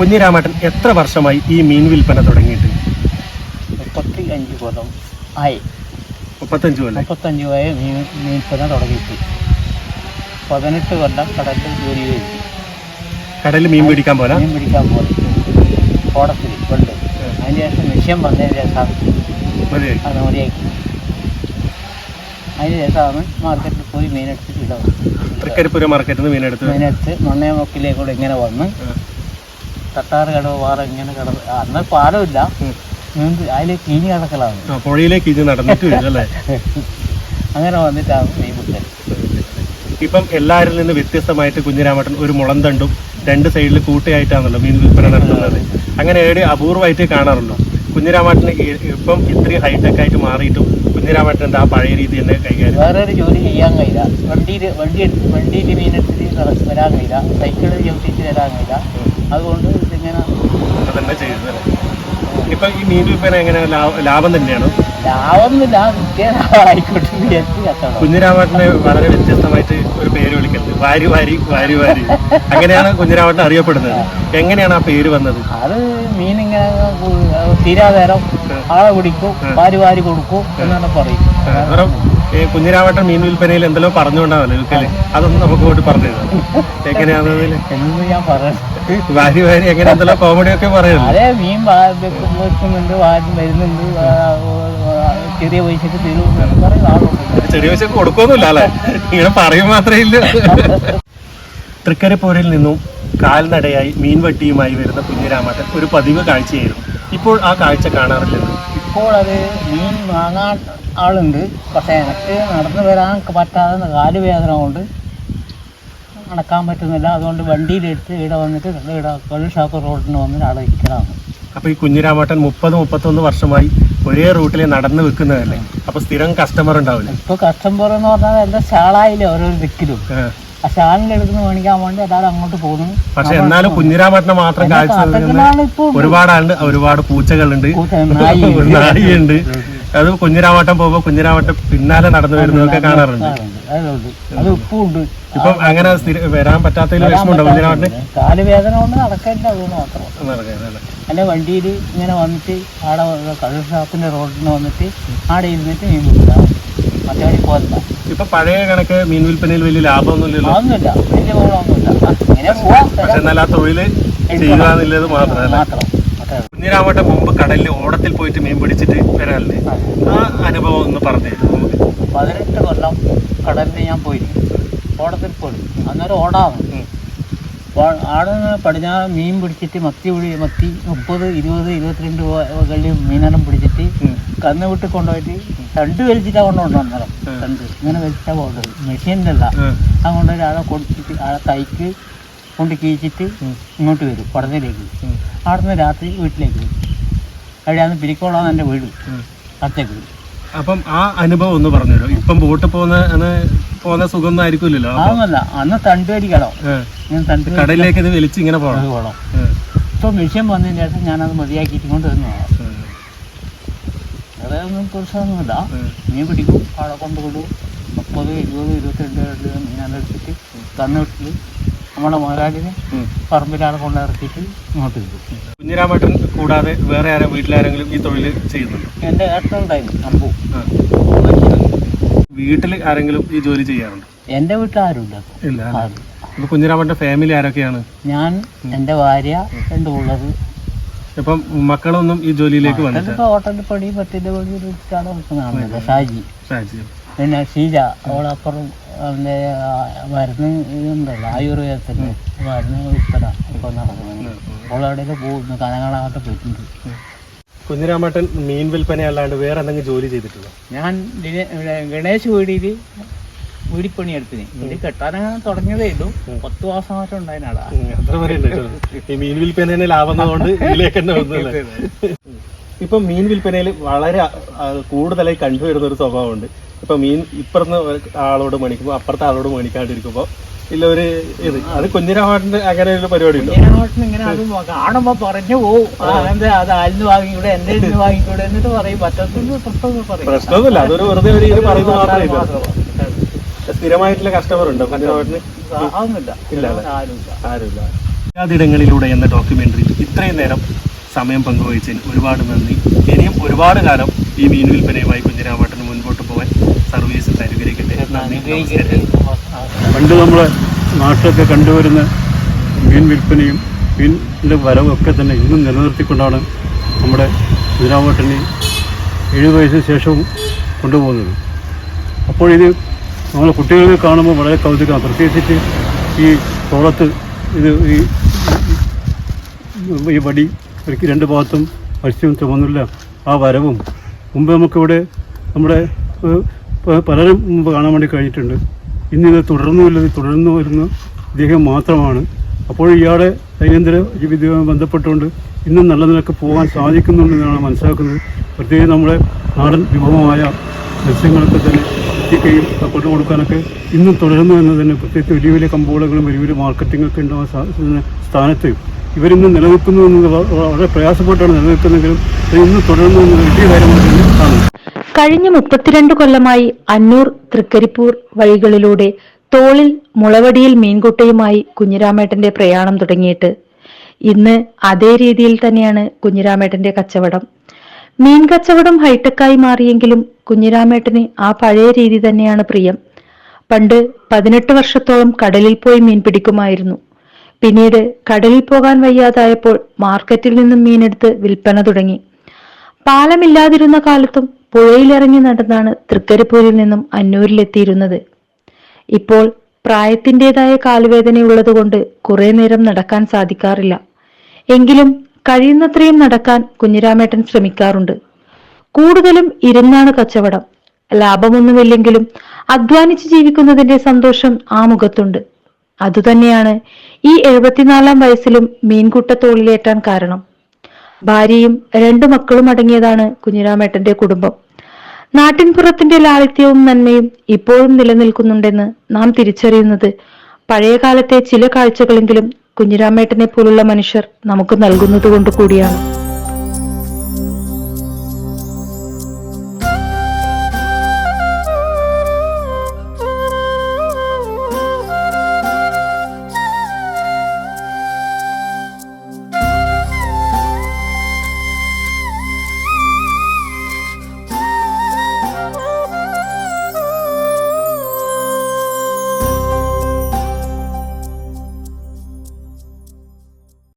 കുഞ്ഞിരാമേട്ടൻ എത്ര വർഷമായി ഈ മീൻ വിൽപ്പന തുടങ്ങിയിട്ട്? മുപ്പത്തി അഞ്ച് കൊല്ലം ആയി. മുപ്പത്തഞ്ച് കൊല്ലം. മുപ്പത്തഞ്ച് മീൻ വിൽപ്പന തുടങ്ങിയിട്ട്. പതിനെട്ട് കൊല്ലം കടലിൽ ജോലി ചെയ്തു. കടലിൽ മീൻ പിടിക്കാൻ പോലെ മീൻ പിടിക്കാൻ പോലെ കോടത്തിൽ കൊണ്ട്. അതിന് ശേഷം വിഷയം വന്നതിന് ശേഷം അത് മതിയാക്കി അതിന് ശേഷമാണ് മാർക്കറ്റിൽ പോയി മീനെടുത്തിട്ട് ഇട തൃക്കരിപ്പുര മാർക്കറ്റിൽ നിന്ന് മീനെടുത്ത്. മീനെടുത്ത് മണ്ണയമൊക്കിലേക്കൂടെ ഇങ്ങനെ വന്ന്. തട്ടാറ് കടവ് പാറ ഇങ്ങനെ കടവ് അന്ന് പാലമില്ല. നീന്തി അതിൽ കീഞ്ഞ് കിടക്കലാണ് ആ, പുഴയിലേക്ക് ഇത് നടന്നിട്ട് അല്ലേ? അങ്ങനെ വന്നിട്ടാണ് മീൻ പിടിച്ചത്. ഇപ്പം എല്ലാവരിൽ നിന്ന് വ്യത്യസ്തമായിട്ട് കുഞ്ഞിരാമട്ടൻ ഒരു മുളന്തണ്ടും രണ്ട് സൈഡിൽ കൂട്ടിയായിട്ടാണല്ലോ മീൻ വിൽപ്പന നടത്തുന്നത്. അങ്ങനെ ഏടി അപൂർവമായിട്ട് കാണാറുണ്ടോ? കുഞ്ഞിരാമേട്ടന് ഇപ്പം ഇത്രയും ഹൈടെക് ആയിട്ട് മാറിയിട്ടും കുഞ്ഞിരാമേട്ടന്റെ ആ പഴയ രീതി തന്നെ കൈകാര്യം? വേറെ ഒരു ജോലി ചെയ്യാൻ കഴിയില്ല. വണ്ടിയിൽ വണ്ടി വണ്ടിയിൽ മീനെടുത്തിട്ട് നട- വരാൻ കഴിയില്ല. സൈക്കിളിൽ ചവിട്ടിച്ച് വരാൻ കഴിയില്ല. അതുകൊണ്ട് തന്നെ ചെയ്യുന്നത്. ഇപ്പൊ ഈ മീൻ വിൽപ്പന എങ്ങനെ? ലാഭം തന്നെയാണ്? ലാഭമൊന്നുമില്ല. ആയിക്കോട്ടെ കുഞ്ഞിരാമേട്ടനെ വളരെ വ്യത്യസ്തമായിട്ട് ഒരു പേര് വിളിക്കുന്നത്. വാരി വാരി വാരി വാരി. അങ്ങനെയാണ് കുഞ്ഞിരാമേട്ടൻ അറിയപ്പെടുന്നത്. എങ്ങനെയാണ് ആ പേര് വന്നത്? അത് മീൻ ഇങ്ങനെ നേരം ആളെ പിടിക്കും വാരി വാരി കൊടുക്കും എന്നാണ് പറയും. കുഞ്ഞിരാമേട്ടൻ മീൻ വിൽപ്പനയിൽ എന്തെല്ലോ പറഞ്ഞുകൊണ്ടാവല്ലേ വിൽക്കൽ അതൊന്നും നമുക്ക് പോയിട്ട് പറഞ്ഞു തരാം. എങ്ങനെയാണെന്നതിൽ എന്ന് ഞാൻ പറയുന്നത് വാരി വാരി എങ്ങനെ എന്തെല്ലാം കോമഡി ഒക്കെ പറയുന്നു? അതെ മീൻ വെക്കുന്നുണ്ട് വാരി വരുന്നുണ്ട് ചെറിയ പൈസക്ക് തരും ചെറിയ പൈസക്ക് കൊടുക്കൊന്നുമില്ല അല്ലേ? ഇങ്ങനെ പറയും മാത്രമേ ഇല്ല. തൃക്കരിപ്പൂരിൽ നിന്നും കാൽനടയായി മീൻവട്ടിയുമായി വരുന്ന കുഞ്ഞിരാമേട്ടൻ ഒരു പതിവ് കാഴ്ചയായിരുന്നു. ഇപ്പോൾ ആ കാഴ്ച കാണാറില്ലെന്ന്. ഇപ്പോൾ അത് മീൻ വാങ്ങാൻ ആളുണ്ട്. പക്ഷേ എനിക്ക് നടന്നു വരാൻ പറ്റാതെ കാലുവേദന കൊണ്ട് നടക്കാൻ പറ്റുന്നില്ല. അതുകൊണ്ട് വണ്ടിയിലെടുത്ത് ഇവിടെ വന്നിട്ട് നല്ല ഇവിടെ കള്ളുഷാപ്പ് റോഡിന് വന്നിട്ട് അവിടെ ഇരിക്കലാണ് അപ്പോൾ ഈ കുഞ്ഞിരാമേട്ടൻ മുപ്പത് മുപ്പത്തൊന്ന് വർഷമായി ഒരേ റൂട്ടിൽ നടന്നു വെക്കുന്നതല്ലേ അപ്പോൾ സ്ഥിരം കസ്റ്റമർ ഉണ്ടാവില്ല? ഇപ്പോൾ കസ്റ്റമർ എന്ന് പറഞ്ഞാൽ എന്താ ഷാളായില്ലേ ഓരോ ദിക്കിലും. ആ. ഷാളിന്റെ അടുത്ത് മേടിക്കാൻ വേണ്ടി എല്ലാവരും അങ്ങോട്ട് പോകുന്നു. പക്ഷെ എന്നാലും കുഞ്ഞിരാമേട്ടനെ മാത്രം കാഴ്ച ഒരുപാട് ആളുണ്ട് ഒരുപാട് പൂച്ചകളുണ്ട്. നായിയുണ്ട്. അത് കുഞ്ഞിരാവട്ടം പോകുമ്പോ കുഞ്ഞിരാവട്ടം പിന്നാലെ നടന്നു വരുന്നതൊക്കെ കാണാറുണ്ട്. അത് ഉണ്ട് ഇപ്പം അങ്ങനെ വരാൻ പറ്റാത്തതിൽ വിഷമമുണ്ടോ കുഞ്ഞിരാമേട്ടന് കാലുവേദന കൊണ്ട് മാത്രം. എന്റെ വണ്ടിയിൽ ഇങ്ങനെ വന്നിട്ട് ആടെ കള്ള് റോഡിൽ റോഡിന് വന്നിട്ട് ആടെ ഇരുന്നിട്ട് മീൻ പിടിക്കാം മറ്റേ വഴി ഇപ്പൊ പഴയ കണക്ക് മീൻ വിൽപ്പനയിൽ വലിയ ലാഭമൊന്നുമില്ലല്ലോ. ഒന്നുമില്ല വലിയ പോവാം. പക്ഷെ എന്നാൽ ആ തൊഴിൽ ചെയ്യുക എന്നുള്ളത് മാത്രമല്ല. മാത്രം. ഉള്ളൂ. മുമ്പ് കടലിൽ ഓടത്തിൽ പോയിട്ട് മീൻ പിടിച്ചിട്ട് വരാനല്ലേ ആ. അനുഭവം ഒന്ന് പറഞ്ഞു പതിനെട്ട് കൊല്ലം കടലിൽ ഞാൻ പോയി ഓടത്തിൽ പോയി അന്നേരം. പടിഞ്ഞാൽ ആടെ പടിഞ്ഞാറ് മീൻ പിടിച്ചിട്ട് മത്തി പിടി മത്തി മുപ്പത് ഇരുപത് ഇരുപത്തിരണ്ട് കള്ളി മീനെല്ലാം പിടിച്ചിട്ട്. കന്ന് വിട്ട് കൊണ്ടുപോയിട്ട് രണ്ട് വലിച്ചിട്ടാ കൊണ്ടുപോകണം അന്നേരം രണ്ട് ഇങ്ങനെ വലിച്ചാ കൊണ്ടുപോയി മെഷീനിലല്ല. ആ കൊണ്ടുപോയി ആളെ കൊടുത്തിട്ട് ആളെ കൈക്ക് കൊണ്ട് കീച്ചിട്ട് ഇങ്ങോട്ട് വരും പടത്തിലേക്ക് ഉം. അവിടെ നിന്ന് രാത്രി വീട്ടിലേക്ക് വരും. അവിടെയാണ് പിരിക്കോളാന്ന് എന്റെ വീട്. ഉം. അടുത്തേക്ക് അപ്പം ആ അനുഭവം ഒന്ന് പറഞ്ഞു ഇപ്പം ബോട്ട് പോകുന്ന പോകുന്ന സുഖം ഒന്നും ആയിരിക്കില്ലല്ലോ അതൊന്നുമല്ല അന്ന് തണ്ട് വലിക്കണം ഞാൻ തണ്ട് കടലിലേക്ക് ഇത് വലിച്ച് ഇങ്ങനെ പോകണം. പോകണം. ഏ. മെഷീൻ വന്നതിന് ശേഷം ഞാനത് മതിയാക്കിയിട്ട് കൊണ്ട് വന്നതാണ്. വേറെ ഒന്നും. മീൻ പിടിക്കും അവിടെ കൊണ്ടുപോകും മുപ്പത് ഇരുപത് ഇരുപത്തിരണ്ട് മീനെടുത്തിട്ട് തന്നിട്ട് നമ്മുടെ മുതലാളിനെ. പറമ്പിലാണ് കൊണ്ടിറക്കിയിട്ട് ഇങ്ങോട്ട് വരും കുഞ്ഞിരാമേട്ടൻ കൂടാതെ വേറെ ആരെ വീട്ടിലാരെങ്കിലും ഈ തൊഴിൽ ചെയ്യുന്നുണ്ടോ? എന്റെ ഏട്ടനുണ്ടായിരുന്നു അമ്പു. വീട്ടിൽ ആരെങ്കിലും ഈ ജോലി ചെയ്യാറുണ്ടോ? എന്റെ വീട്ടിൽ ആരും ഇല്ല? ആരും ഇപ്പൊ ഫാമിലി ആരൊക്കെയാണ്? ഞാൻ എന്റെ ഭാര്യ രണ്ട് പിള്ളേർ ഇപ്പം മക്കളൊന്നും ഈ ജോലിയിലേക്ക് വന്നിട്ടില്ല. ഹോട്ടലിൽ പണി പത്തിന്റെ പണി ഷാജി. ഷാജി. പിന്നെ ഷീജ അവളപ്പുറം അവന്റെ മരുന്ന് ഇതുണ്ടല്ലോ ആയുർവേദത്തിന് മരുന്ന് ഉൾപ്പെടെ ഇപ്പോൾ നടക്കുന്നത് അവളവിടെയൊക്കെ പോകുന്നു കനകളാകട്ടെ പോയിട്ടുണ്ട്. കുഞ്ഞിരാമട്ടൻ മീൻ വിൽപ്പന അല്ലാണ്ട് വേറെ എന്തെങ്കിലും ജോലി ചെയ്തിട്ടുണ്ടോ? ഞാൻ ഗണേശ് വീടിയിൽ വീടിപ്പണി എടുത്തിന്. വീട് കെട്ടാനങ്ങനെ തുടങ്ങിയതേ ഉള്ളൂ. പത്ത് മാസം മാറ്റം ഉണ്ടായിരുന്നാടാ അത്ര വരെ ഈ മീൻ വിൽപ്പന ലാഭമെന്നതുകൊണ്ട് ഇതിലേക്ക് തന്നെ വന്നല്ലേ ഇപ്പൊ മീൻ വിൽപ്പനയിൽ വളരെ കൂടുതലായി കണ്ടുവരുന്ന ഒരു സ്വഭാവമുണ്ട്. ഇപ്പൊ മീൻ ഇപ്പുറത്ത് ആളോട് മേടിക്കുമ്പോ അപ്പുറത്തെ ആളോട് മേടിക്കാണ്ടിരിക്കുമ്പോ ഇല്ല ഒരു ഇത്. അത് കുഞ്ഞിരാമേട്ടന്റെ അങ്ങനെ ഒരു പരിപാടി ഉണ്ടോ? ഇങ്ങനെ ഇങ്ങനെ അത് കാണുമ്പോ പറഞ്ഞു പോവും എന്താ അത് ആലിന് വാങ്ങിക്കൂടെ എന്റെ ഇന്ന് വാങ്ങിക്കൂടെ എന്നിട്ട് പറയും. പറ്റത്തില്ല പ്രശ്നമൊന്നുമില്ല. അതൊരു വെറുതെ ഒരു ഇത് പറയുന്നത് മാത്രമേ. സ്ഥിരമായിട്ടുള്ള കസ്റ്റമർ ഉണ്ടോ കുഞ്ഞിരാമാട്ടിന് ഇല്ല? ആരുമില്ല. ആരുമില്ല. എന്ന ഡോക്യുമെന്ററി ഇത്രയും നേരം സമയം പങ്കുവഹിച്ചതിന് ഒരുപാട് നന്ദി. ഇനിയും ഒരുപാട് കാലം ഈ മീൻ വിൽപ്പനയുമായി കുഞ്ഞിരാമേട്ടന് പോകാൻ സർവീസ് അനുഗ്രഹിക്കട്ടെ. പണ്ട് നമ്മളെ നാട്ടിലൊക്കെ കണ്ടുവരുന്ന മീൻ വിൽപ്പനയും മീനിന്റെ വരവൊക്കെ ഒക്കെ തന്നെ ഇന്നും നിലനിർത്തിക്കൊണ്ടാണ് നമ്മുടെ ഇതിനാവട്ടനെ ഏഴ് വയസ്സിന് ശേഷവും കൊണ്ടുപോകുന്നത്. അപ്പോൾ ഇത് നമ്മൾ കുട്ടികളെ കാണുമ്പോൾ വളരെ കൗതുകമാണ്. പ്രത്യേകിച്ചിട്ട് ഈ തോളത്ത് ഇത് ഈ ഈ വടി ഒരിക്കൽ രണ്ട് ഭാഗത്തും മത്സ്യം ചുമന്നില്ല. ആ വരവും മുമ്പ് നമുക്കിവിടെ നമ്മുടെ പലരും കാണാൻ വേണ്ടി കഴിഞ്ഞിട്ടുണ്ട്. ഇന്നിത് തുടർന്നുമില്ലത് തുടർന്നു വരുന്ന. ഇദ്ദേഹം മാത്രമാണ്. അപ്പോൾ ഇയാളെ ദൈനംദിന ജീവിതവുമായി ബന്ധപ്പെട്ടുകൊണ്ട് ഇന്നും നല്ല നിലയ്ക്ക് പോകാൻ സാധിക്കുന്നുണ്ടെന്നാണ് മനസ്സിലാക്കുന്നത്. പ്രത്യേകിച്ച് നമ്മുടെ നാടൻ വിഭവമായ മത്സ്യങ്ങളൊക്കെ തന്നെ എത്തിക്കുകയും കൊണ്ടു കൊടുക്കാനൊക്കെ ഇന്നും തുടരുന്നു എന്ന് തന്നെ പ്രത്യേകിച്ച് വലിയ വലിയ കമ്പോളങ്ങളും വലിയ വലിയ മാർക്കറ്റിംഗ് ഒക്കെ ഉണ്ടാകുന്ന സ്ഥാ- സ്ഥാനത്ത് ഇവരിന്ന് നിലനിൽക്കുന്നു എന്നത് വളരെ പ്രയാസപ്പെട്ടാണ് നിലനിൽക്കുന്നെങ്കിലും ഇത് ഇന്ന് തുടരുന്നു എന്നത് വലിയ കാര്യമായിട്ട് കാണുന്നത് കാണുന്നു. കഴിഞ്ഞ മുപ്പത്തിരണ്ട് കൊല്ലമായി അന്നൂർ തൃക്കരിപ്പൂർ വഴികളിലൂടെ തോളിൽ മുളവടിയിൽ മീൻകുട്ടയുമായി കുഞ്ഞിരാമേട്ടന്റെ പ്രയാണം തുടങ്ങിയിട്ട്. ഇന്ന് അതേ രീതിയിൽ തന്നെയാണ് കുഞ്ഞിരാമേട്ടന്റെ കച്ചവടം. മീൻ കച്ചവടം ഹൈടെക്കായി മാറിയെങ്കിലും കുഞ്ഞിരാമേട്ടന് ആ പഴയ രീതി തന്നെയാണ് പ്രിയം. പണ്ട് പതിനെട്ട് വർഷത്തോളം കടലിൽ പോയി മീൻ പിടിക്കുമായിരുന്നു. പിന്നീട് കടലിൽ പോകാൻ വയ്യാതായപ്പോൾ മാർക്കറ്റിൽ നിന്നും മീനെടുത്ത് വിൽപ്പന തുടങ്ങി. പാലമില്ലാതിരുന്ന കാലത്തും പുഴയിലിറങ്ങി നടന്നാണ് തൃക്കരിപ്പൂരിൽ നിന്നും അന്നൂരിലെത്തിയിരുന്നത്. ഇപ്പോൾ പ്രായത്തിന്റെതായ കാലുവേദനയുള്ളതുകൊണ്ട് കുറെ നേരം നടക്കാൻ സാധിക്കാറില്ല. എങ്കിലും കഴിയുന്നത്രയും നടക്കാൻ കുഞ്ഞിരാമേട്ടൻ ശ്രമിക്കാറുണ്ട്. കൂടുതലും ഇരുന്നാണ് കച്ചവടം. ലാഭമൊന്നുമില്ലെങ്കിലും അധ്വാനിച്ച് ജീവിക്കുന്നതിന്റെ സന്തോഷം ആ മുഖത്തുണ്ട്. അതുതന്നെയാണ് ഈ എഴുപത്തിനാലാം വയസ്സിലും മീൻകുട്ടത്തോളിലേറ്റാൻ കാരണം. ഭാര്യയും രണ്ടു മക്കളും അടങ്ങിയതാണ് കുഞ്ഞിരാമേട്ടന്റെ കുടുംബം. നാട്ടിൻപുറത്തിന്റെ ലാളിത്യവും നന്മയും ഇപ്പോഴും നിലനിൽക്കുന്നുണ്ടെന്ന് നാം തിരിച്ചറിയുന്നത് പഴയകാലത്തെ ചില കാഴ്ചകളെങ്കിലും കുഞ്ഞിരാമേട്ടനെ പോലുള്ള മനുഷ്യർ നമുക്ക് നൽകുന്നത് കൊണ്ട് കൂടിയാണ്.